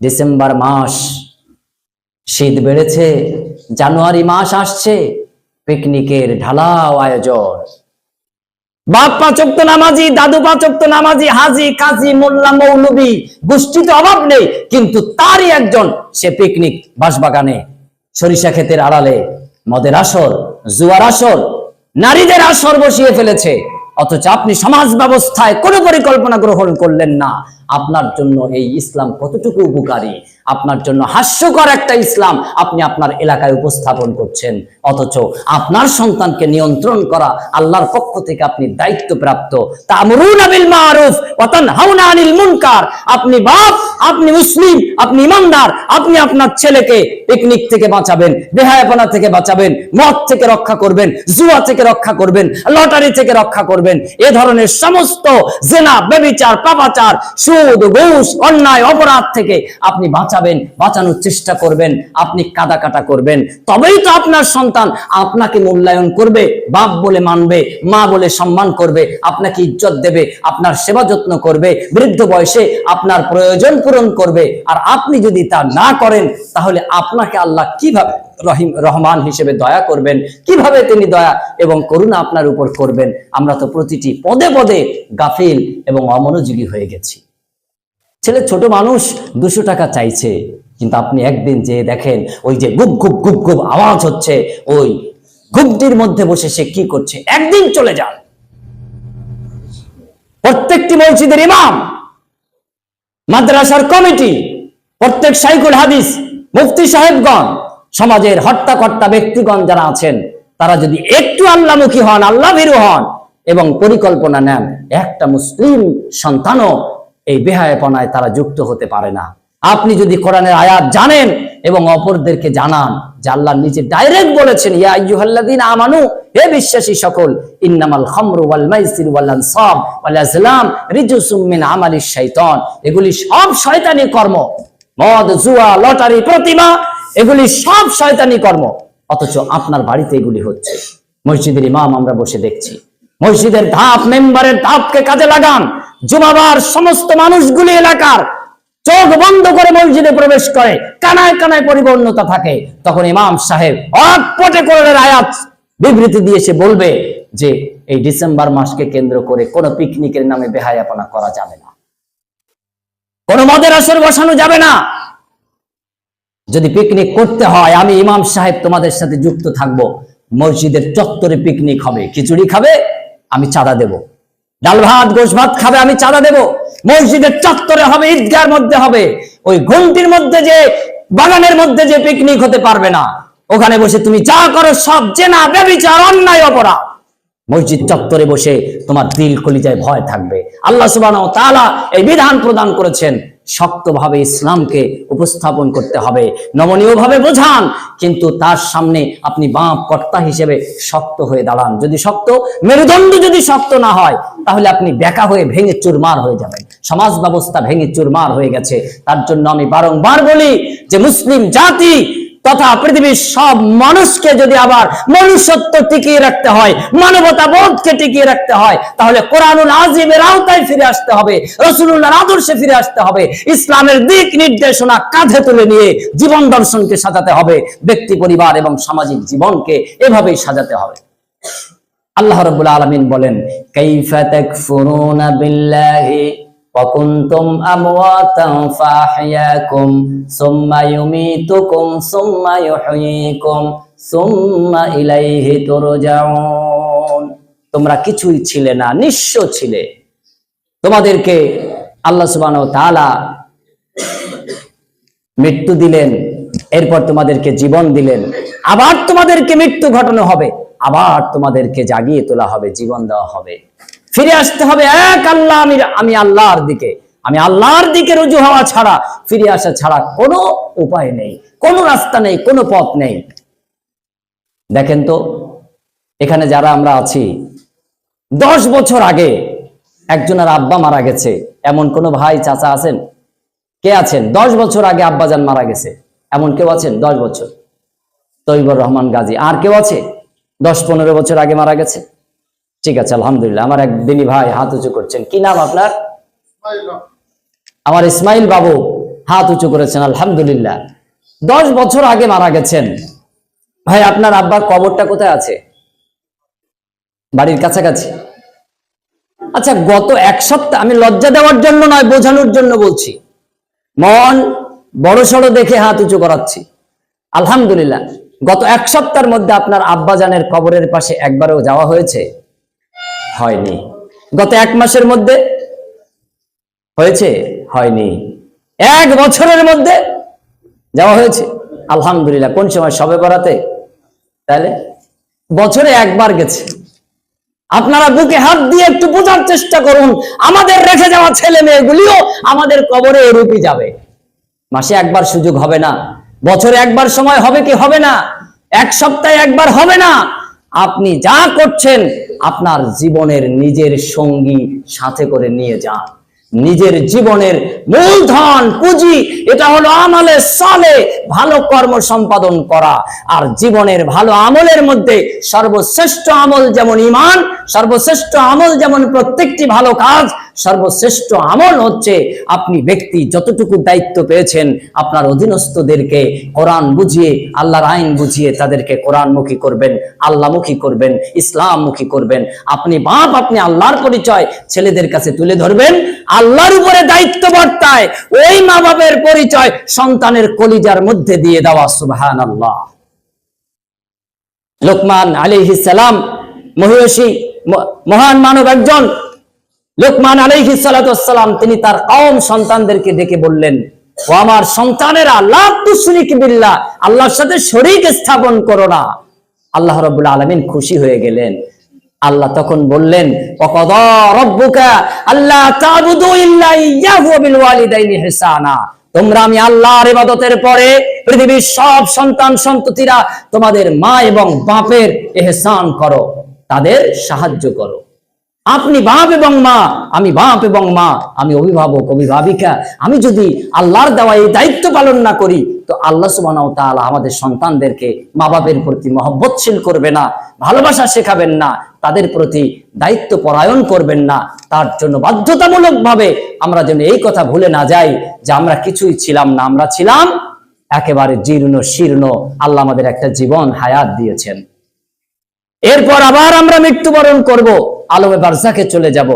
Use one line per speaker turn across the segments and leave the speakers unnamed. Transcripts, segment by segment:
December মাস। শীত বেড়েছে, জানুয়ারি মাস আসছে, পিকনিকের ঢালাও আয়োজন। বাপ পাচক তো নামাজি, দাদু পাচক তো নামাজি, হাজি, কাজী, মোল্লা, মৌলবী গোষ্ঠী তো অভাব নেই, কিন্তু তারই একজন সে পিকনিক বাসবাগানে। সরিষা ক্ষেতের আড়ালে মদের আসর, জুয়ার আসর, নারীদের আসর বসিয়ে ফেলেছে। অথচ আপনি সমাজ ব্যবস্থায় কোনো পরিকল্পনা গ্রহণ করলেন না। আপনার জন্য এই ইসলাম কতটুকু উপকারী? আপনার জন্য হাস্যকর একটা ইসলাম আপনি আপনার এলাকায় উপস্থাপন করছেন। অথচ আপনার সন্তানকে নিয়ন্ত্রণ করা আল্লাহর পক্ষ থেকে আপনি দায়িত্বপ্রাপ্ত। মারুফ আপনি বাপ, আপনি মুসলিম, আপনি ইমানদার, আপনি আপনার ছেলেকে পিকনিক থেকে বাঁচাবেন, বেহায়াপনা থেকে বাঁচাবেন, মদ থেকে রক্ষা করবেন, জুয়া থেকে রক্ষা করবেন, লটারি থেকে রক্ষা করবেন, এ ধরনের সমস্ত জেনা বেবিচার পাপাচার সুদ ঘুষ অন্যায়, অপরাধ থেকে আপনি বাঁচাবেন, বাঁচানোর চেষ্টা করবেন, আপনি কাদা কাটা করবেন। তবেই তো আপনার সন্তান আপনাকে মূল্যায়ন করবে, বাপ বলে মানবে, মা বলে সম্মান করবে, আপনাকে ইজ্জত দেবে, আপনার সেবা যত্ন করবে, বৃদ্ধ বয়সে আপনার প্রয়োজন পূরণ করবে। আর আপনি যদি তা না করেন, তাহলে আপনাকে আল্লাহ কীভাবে রহিম, রহমান হিসেবে দয়া করবেন, কীভাবে তিনি দয়া এবং করুণা আপনার উপর করবেন? আমরা তো প্রতিটি পদে পদে গাফিল এবং অমনোযোগী হয়ে গেছি। ছেলে ছোট মানুষ দুশো টাকা চাইছে। কিন্তু আপনি একদিন যে দেখেন, ওই যে গুপ গুপ গুপ গুপ আওয়াজ হচ্ছে, ওই গুপটির মধ্যে বসে সে কি করছে? একদিন চলে যান। প্রত্যেকটি মসজিদের ইমাম, মাদ্রাসার কমিটি, প্রত্যেক সাইকুল হাদিস, মুফতি সাহেবগণ, সমাজের হট্টাকর্তা ব্যক্তিগণ যারা আছেন, তারা যদি একটু আল্লাহমুখী হন আল্লাহ ভীরু হন এবং পরিকল্পনা নেন, একটা মুসলিম সন্তানও এই বেহায়পনায় তারা যুক্ত হতে পারে না। আপনি যদি কোরআনের আয়াত জানেন এবং অপরদেরকে জানান যে আল্লাহ নিজে ডাইরেক্ট বলেছেন আমানু, হে বিশ্বাসী সকল, ইন্নামাল খামরু ওয়াল মাইসির ওয়াল আনসাব এগুলি সব শয়তানি কর্ম। মদ, জুয়া, লটারি, প্রতিমা, এগুলি সব শয়তানি কর্ম। অথচ আপনার বাড়িতে এগুলি হচ্ছে। মসজিদের ইমাম আমরা বসে দেখছি। মসজিদের ধাপ, মেম্বারের ধাপকে কাজে লাগান। জুমাবার সমস্ত মানুষগুলি এলাকার চোখ বন্ধ করে মসজিদে প্রবেশ করে, কানায় কানায় পরিপূর্ণতা থাকে। তখন ইমাম সাহেব অটপটে করে আয়াত বিবৃতি দিয়ে সে বলবে যে, এই ডিসেম্বর মাসকে কেন্দ্র করে কোনো পিকনিকের নামে বেহায়াপনা করা যাবে না। কোনো মদের আসর বসানো যাবে না। যদি পিকনিক করতে হয়, আমি ইমাম সাহেব তোমাদের সাথে যুক্ত থাকব। মসজিদের চত্বরে পিকনিক হবে। খিচুড়ি খাবে, আমি চাঁদা দেব। ডাল ভাত গোস ভাত খাবে, আমি চাঁদা দেব। মসজিদের চত্বরে হবে, ঈদগার মধ্যে হবে। ওই ঘুমটির মধ্যে যে, বাগানের মধ্যে যে পিকনিক হতে পারবে না। ওখানে বসে তুমি যা করো, সব জেনা ব্যবচার অন্যায়, অপরাধ। মসজিদ চত্বরে বসে তোমার দিল কলিজায় ভয় থাকবে। আল্লাহ সুবহানাহু তালা এই বিধান প্রদান করেছেন। শক্তভাবে ইসলামকে উপস্থাপন করতে হবে। নমনীয়ভাবে বোঝান, কিন্তু তার সামনে আপনি বাপ কর্তা হিসেবে শক্ত হয়ে দাঁড়ান। যদি শক্ত, মেরুদণ্ড যদি শক্ত না হয়, তাহলে আপনি বেকা হয়ে ভেঙে চুরমার হয়ে যাবেন। সমাজ ব্যবস্থা ভেঙে চুরমার হয়ে গেছে। তার জন্য আমি বারংবার বলি যে, মুসলিম জাতি তথা পৃথিবীর সব মানুষকে যদি আবার মনুষ্যত্ব টিকিয়ে রাখতে হয়, মানবতা বোধকে টিকিয়ে রাখতে হয়, তাহলে কোরআনুল আজিমের আওতায় ফিরে আসতে হবে রসুল্লাহর আদর্শে ফিরে আসতে হবে, ইসলামের দিক নির্দেশনা কাঁধে তুলে নিয়ে জীবন দর্শনকে সাজাতে হবে, ব্যক্তি, পরিবার এবং সামাজিক জীবনকে এভাবেই সাজাতে হবে। আল্লাহ রাব্বুল আলামিন বলেন তাকফুরুনা বিল্লাহি কুনতুম আমওয়াতান ফাহইয়াকুম সুম্মা ইউমীতুকুম সুম্মা ইউহয়ীকুম সুম্মা ইলাইহি তুরজাউন তোমরা কিছুই ছিলে না, নিঃস্ব ছিলে। তোমাদেরকে আল্লাহ সুবহানাহু ওয়া তাআলা মৃত্যু দিলেন, এরপর তোমাদেরকে জীবন দিলেন। আবার তোমাদেরকে মৃত্যু ঘটানো হবে, আবার তোমাদেরকে জাগিয়ে তোলা হবে, জীবন দেওয়া হবে। ফিরে আসতে হবে এক আল্লাহ, আমি আমি আল্লাহর দিকে। আমি আল্লাহর দিকে রুজু হওয়া ছাড়া, ফিরে আসা ছাড়া কোনো উপায় নেই, কোনো রাস্তা নেই, কোনো পথ নেই। দেখেন তো, এখানে যারা আমরা আছি, দশ বছর আগে একজনের আব্বা মারা গেছে। এমন কোনো ভাই, চাচা আছেন? কে আছেন? দশ বছর আগে আব্বাজান মারা গেছে। এমন কেউ আছেন? দশ বছর। তৈবর রহমান গাজী। আর কেউ আছে? দশ পনেরো বছর আগে মারা গেছে? ঠিক আছে আলহামদুলিল্লাহ। আমার এক দিনী ভাই হাত উঁচু করছেন। কি নাম আপনার? আমার ইসমাইল বাবু হাত উঁচু করেছেন আলহামদুলিল্লাহ। দশ বছর আগে মারা গেছেন। ভাই আপনার আব্বার কবরটা কোথায় আছে? বাড়ির কাছাকাছি? আচ্ছা গত এক সপ্তাহ আমি লজ্জা দেওয়ার জন্য নয় বোঝানোর জন্য বলছি। মন বড় সড়ো দেখে হাত উঁচু করাচ্ছি। আলহামদুলিল্লাহ। গত এক সপ্তাহের মধ্যে আপনার আব্বাজানের কবরের পাশে একবারও যাওয়া হয়েছে। হয়নি। গত এক মাসের মধ্যে হয়েছে? হয়নি। এক বছরের মধ্যে যাওয়া হয়েছে। আলহামদুলিল্লাহ, কোন সময়? সবে বরাতে। তাহলে বছরে একবার গেছে। আপনারা বুকে হাত দিয়ে একটু বোঝার চেষ্টা করুন, আমাদের রেখে যাওয়া ছেলে মেয়েগুলিও আমাদের কবরে এরূপই যাবে। মাসে একবার সুযোগ হবে না। বছরে একবার সময় হবে কি হবে না? এক সপ্তাহে একবার হবে না। আপনি যা করছেন, আপনার জীবনের নিজের সঙ্গী সাথে করে নিয়ে যান। নিজের জীবনের মূলধন, পুঁজি, এটা হলো আমলে সালে ভালো কর্ম সম্পাদন করা। আর জীবনের ভালো আমলের মধ্যে সর্বশ্রেষ্ঠ আমল যেমন ইমান সর্বশ্রেষ্ঠ আমল যেমন প্রত্যেকটি ভালো কাজ সর্বশ্রেষ্ঠ আমল হচ্ছে আপনি ব্যক্তি যতটুকু দায়িত্ব পেয়েছেন আপনার অধীনস্থদেরকে কোরআন বুঝিয়ে, আল্লাহর আইন বুঝিয়ে তাদেরকে কোরআনমুখী করবেন, আল্লাহমুখী করবেন, ইসলামমুখী করবেন। আপনি বাপ, আপনি আল্লাহর পরিচয় ছেলেদের কাছে তুলে ধরবেন, আল্লাহর উপরে দায়িত্ব বর্তায় ওই মা বাপের পরিচয় সন্তানের কলিজার মধ্যে দিয়ে দেওয়া সুবহান আল্লাহ লোকমান আলিহিস সালাম মহিষী মহান মানব একজন লোকমান আলাইহিস সালাম তিনি তার কওম সন্তানদেরকে ডেকে বললেন, ও আমার সন্তানেরা, লা তুশরিক বিল্লাহ, আল্লাহর সাথে শরীক স্থাপন করো না। আল্লাহ রাব্বুল আলামিন খুশি হয়ে গেলেন। আল্লাহ তখন বললেন তোমরা আমি আল্লাহর ইবাদতের পরে পৃথিবীর সব সন্তান সন্ততিরা তোমাদের মা এবং বাপের এহসান করো, তাদের সাহায্য করো। আপনি বাপ এবং মা, আমি বাপ এবং মা, আমি অভিভাবক, অভিভাবিকা। আমি যদি আল্লাহর দেওয়া এই দায়িত্ব পালন না করি, তো আল্লাহ সুবহানাহু ওয়া তাআলা আমাদের সন্তানদেরকে মা বাপের প্রতি মহব্বতশীল করবে না, ভালোবাসা শেখাবেন না, তাদের প্রতি দায়িত্ব পরায়ণ করবেন না। তার জন্য বাধ্যতামূলক ভাবে আমরা যেন এই কথা ভুলে না যাই যে আমরা কিছুই ছিলাম না, আমরা ছিলাম একেবারে জীর্ণ শীর্ণ। আল্লাহ আমাদের একটা জীবন হায়াত দিয়েছেন। এরপর আবার আমরা মৃত্যুবরণ করব। আলমে বারজাকে চলে যাব।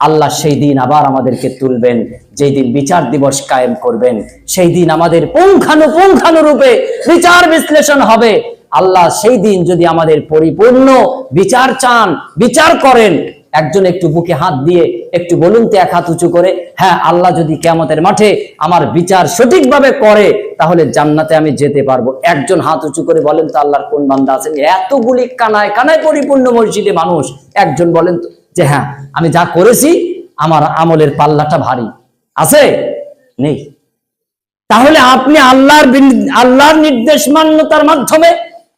আল্লাহ সেই দিন আবার আমাদেরকে তুলবেন। যেই দিন বিচার দিবস কায়েম করবেন, সেই দিন আমাদের পুঙ্খানুপুঙ্খানু রূপে বিচার বিশ্লেষণ হবে। আল্লাহ সেই দিন যদি আমাদের পরিপূর্ণ বিচার চান, বিচার করেন একজন একটু বুকে হাত দিয়ে একটু বলুন তো এক হাত উঁচু করে হ্যাঁ আল্লাহ যদি কেমতের মাঠে আমার বিচার সঠিকভাবে করে, তাহলে জান্নাতে আমি যেতে পারব। একজন হাত উঁচু করে বলেন তো আল্লাহর কোন বান্দা আছেন? এতগুলি কানায় কানায় পরিপূর্ণ মসজিদে মানুষ। একজন বলেন যে হ্যাঁ আমি যা করেছি, আমার আমলের পাল্লাটা ভারী। আছে? নেই। তাহলে আপনি আল্লাহর আল্লাহর নির্দেশ মান্যতার মাধ্যমে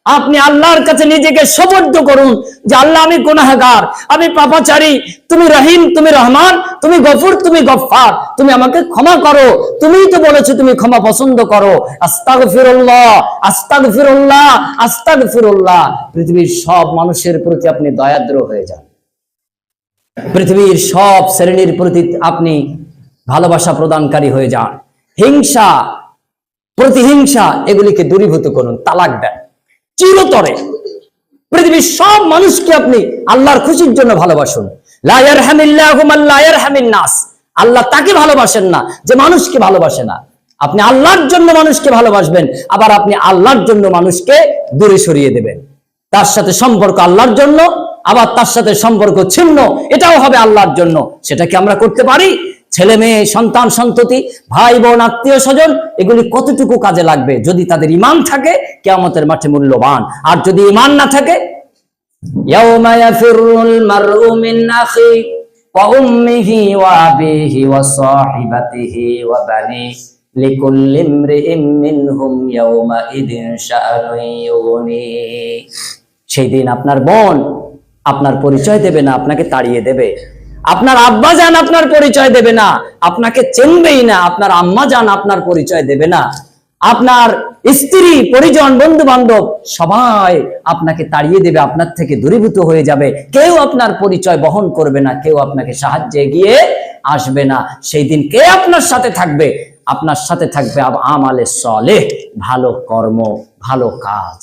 আপনি আল্লাহর কাছে নিজেকে সমর্থ করুন যে আল্লাহ, আমি গুনাহগার, আমি পাপাচারী, তুমি রহিম, তুমি রহমান, তুমি গফুর, তুমি গফফার, তুমি আমাকে ক্ষমা করো। তুমিই তো বলেছ তুমি ক্ষমা পছন্দ করো। আস্তাগফিরুল্লাহ আস্তাগফিরুল্লাহ আস্তাগফিরুল্লাহ। পৃথিবীর সব মানুষের প্রতি আপনি দয়াদ্র হয়ে যান। পৃথিবীর সব শ্রেণির প্রতি আপনি ভালোবাসা প্রদানকারী হয়ে যান। হিংসা, প্রতিহিংসা, এগুলিকে দূরীভূত করুন, তালাক দেন। চিরতরে। পৃথিবীর সব মানুষকে আপনি আল্লাহর খুশির জন্য ভালোবাসুন। নাস। আল্লাহ তাকে ভালোবাসেন না, যে মানুষকে ভালোবাসে না। আপনি আল্লাহর জন্য মানুষকে ভালোবাসবেন, আবার আপনি আল্লাহর জন্য মানুষকে দূরে সরিয়ে দেবেন। তার সাথে সম্পর্ক আল্লাহর জন্য, আবার তার সাথে সম্পর্ক ছিন্ন, এটাও হবে আল্লাহর জন্য। সেটা কি আমরা করতে পারি। ছেলে মেয়ে, সন্তান, সন্ততি, ভাই, বোন, আত্মীয়, স্বজন, এগুলি কতটুকু কাজে লাগবে? যদি তাদের ইমান থাকে, কেয়ামতের মাঠে মূল্যবান। আর যদি ইমান না থাকে সেই দিন আপনার বোন আপনার পরিচয় দেবে না, আপনাকে তাড়িয়ে দেবে। আপনার আব্বা যান আপনার পরিচয় দেবে না, আপনাকে চেনবেই না, আপনার আম্মা যান আপনার পরিচয় দেবে না। আপনার স্ত্রী, পরিজন বন্ধু বান্ধব সবাই আপনাকে তাড়িয়ে দেবে, আপনার থেকে দূরীভূত হয়ে যাবে। কেউ আপনার পরিচয় বহন করবে না, কেউ আপনাকে সাহায্যে গিয়ে আসবে না। সেই দিন কে আপনার সাথে থাকবে? আপনার সাথে থাকবে আমালে সলেহ ভালো কর্ম, ভালো কাজ।